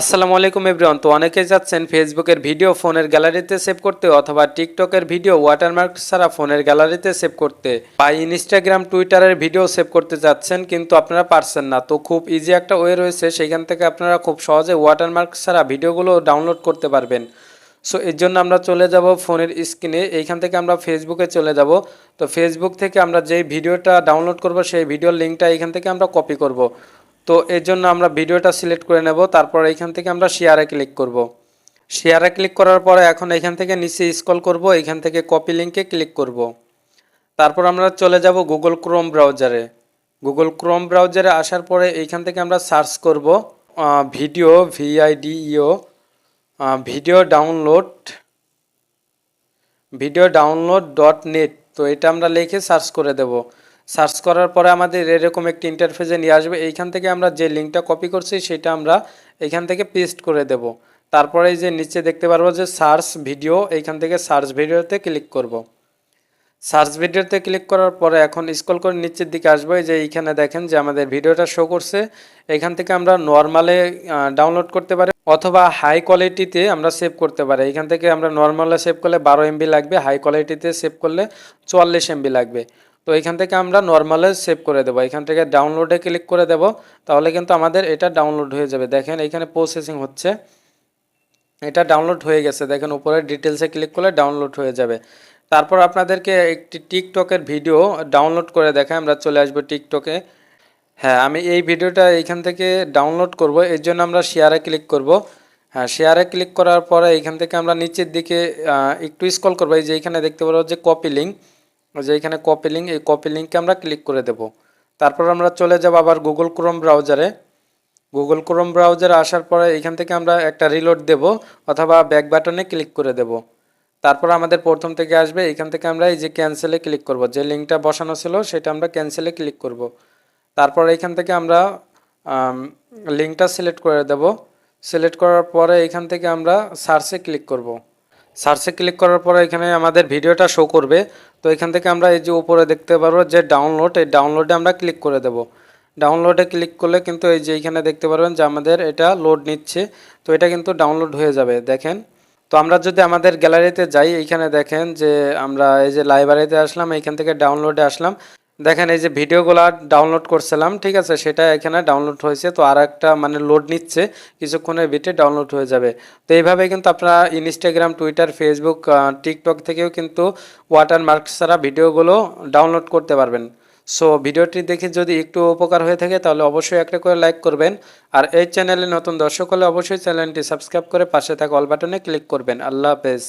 আসসালামু আলাইকুম এভরিওয়ান। তো অনেকেই যাচ্ছেন ফেসবুকের ভিডিও ফোনের গ্যালারিতে সেভ করতে অথবা টিকটকের ভিডিও ওয়াটারমার্ক ছাড়া ফোনের গ্যালারিতে সেভ করতে। বা ইনস্টাগ্রাম টুইটারের ভিডিও সেভ করতে যাচ্ছেন কিন্তু আপনারা পারছেন না। তো খুব ইজি একটা ওয়ে রয়েছে, সেখান থেকে আপনারা খুব সহজে ওয়াটারমার্ক ছাড়া ভিডিওগুলো ডাউনলোড করতে পারবেন। সো এর জন্য আমরা চলে যাব ফোনের স্ক্রিনে এইখান থেকে আমরা ফেসবুকে চলে যাব। তো ফেসবুক থেকে আমরা যেই ভিডিওটা ডাউনলোড করব, সেই ভিডিওর লিঙ্কটা এখান থেকে আমরা কপি করব। তো এর জন্য আমরা ভিডিওটা সিলেক্ট করে নেব, তারপর এইখান থেকে আমরা শেয়ারে ক্লিক করব। শেয়ারে ক্লিক করার পরে এখন এখান থেকে নিচে স্ক্রল করব, এখান থেকে কপি লিঙ্কে ক্লিক করব। তারপর আমরা চলে যাব গুগল ক্রোম ব্রাউজারে গুগল ক্রোম ব্রাউজারে আসার পরে এইখান থেকে আমরা সার্চ করব video V I D E O video download video download dot net তো এটা আমরা লিখে সার্চ করে দেব। সার্চ করার পরে আমাদের এরকম একটি ইন্টারফেসে নিয়ে আসবে। এইখান থেকে আমরা যে লিঙ্কটা কপি করছি, সেটা আমরা এইখান থেকে পেস্ট করে দেব। তারপরে যে নিচে দেখতে পারব যে সার্চ ভিডিও, এইখান থেকে সার্চ ভিডিওতে ক্লিক করব। সার্চ ভিডিওতে ক্লিক করার পরে এখন স্ক্রল করে নিচের দিকে আসব। যে এইখানে দেখেন যে আমাদের ভিডিওটা শো করছে। এখান থেকে আমরা নর্মালে ডাউনলোড করতে পারি অথবা হাই কোয়ালিটিতে আমরা সেভ করতে পারি। এখান থেকে আমরা নর্মালে সেভ করলে বারো এমবি লাগবে। হাই কোয়ালিটিতে সেভ করলে চুয়াল্লিশ এমবি লাগবে। তো এখান থেকে আমরা নর্মালে সেভ করে দেবো। এখান থেকে ডাউনলোডে ক্লিক করে দেব, তাহলে কিন্তু আমাদের এটা ডাউনলোড হয়ে যাবে। দেখেন এখানে প্রসেসিং হচ্ছে। এটা ডাউনলোড হয়ে গেছে। দেখেন উপরে ডিটেলসে ক্লিক করলে ডাউনলোড হয়ে যাবে। তারপর আপনাদেরকে একটি টিকটকের ভিডিও ডাউনলোড করে দেখায় আমরা চলে আসব টিকটকে হ্যাঁ আমি এই ভিডিওটা এইখান থেকে ডাউনলোড করব। এর জন্য আমরা শেয়ারে ক্লিক করব। হ্যাঁ শেয়ারে ক্লিক করার পরে এইখান থেকে আমরা নিচের দিকে একটু স্কল করব। এই যে এখানে দেখতে পারব যে কপি লিঙ্ক যে এখানে কপি লিঙ্ক এই কপি লিঙ্কে আমরা ক্লিক করে দেব। তারপর আমরা চলে যাব আবার গুগল ক্রোম ব্রাউজারে গুগল ক্রোম ব্রাউজারে আসার পরে এখান থেকে আমরা একটা রিলোড দেব অথবা ব্যাক বাটনে ক্লিক করে দেব। তারপর আমাদের প্রথম থেকে আসবে, এখান থেকে আমরা এই যে ক্যান্সেলে ক্লিক করব। যে লিঙ্কটা বসানো ছিল, সেটা আমরা ক্যান্সেলে ক্লিক করব। তারপর এখান থেকে আমরা লিঙ্কটা সিলেক্ট করে দেব। সিলেক্ট করার পরে এখান থেকে আমরা সার্চে ক্লিক করব। সার্চে ক্লিক করার পরে এখানে আমাদের ভিডিওটা শো করবে। তো এখান থেকে আমরা এই যে উপরে দেখতে পারব যে ডাউনলোড এই ডাউনলোডে আমরা ক্লিক করে দেব। ডাউনলোডে ক্লিক করলে কিন্তু এই যে এখানে দেখতে পারবেন যে আমাদের এটা লোড নিচ্ছে। তো এটা কিন্তু ডাউনলোড হয়ে যাবে, দেখেন। তো আমরা যদি আমাদের গ্যালারিতে যাই এইখানে দেখেন যে আমরা এই যে লাইব্রেরিতে আসলাম এইখান থেকে ডাউনলোডে আসলাম। দেখেন, এই যে ভিডিওগুলো ডাউনলোড করছিলাম, ঠিক আছে, সেটা এখানে ডাউনলোড হয়েছে, তো আর একটা মানে লোড নিচ্ছে, কিছুক্ষণের ভিতরে ডাউনলোড হয়ে যাবে। তো এইভাবে কিন্তু আপনারা ইনস্টাগ্রাম টুইটার ফেসবুক টিকটক থেকেও কিন্তু ওয়াটারমার্ক ছাড়া ভিডিওগুলো ডাউনলোড করতে পারবেন। সো ভিডিওটি দেখে যদি একটু উপকার হয়ে থাকে, তাহলে অবশ্যই একটা করে লাইক করবেন। আর এই চ্যানেলে নতুন দর্শক হলে অবশ্যই চ্যানেলটি সাবস্ক্রাইব করে পাশে থাকা অল বাটনে ক্লিক করবেন। আল্লাহ হাফেজ।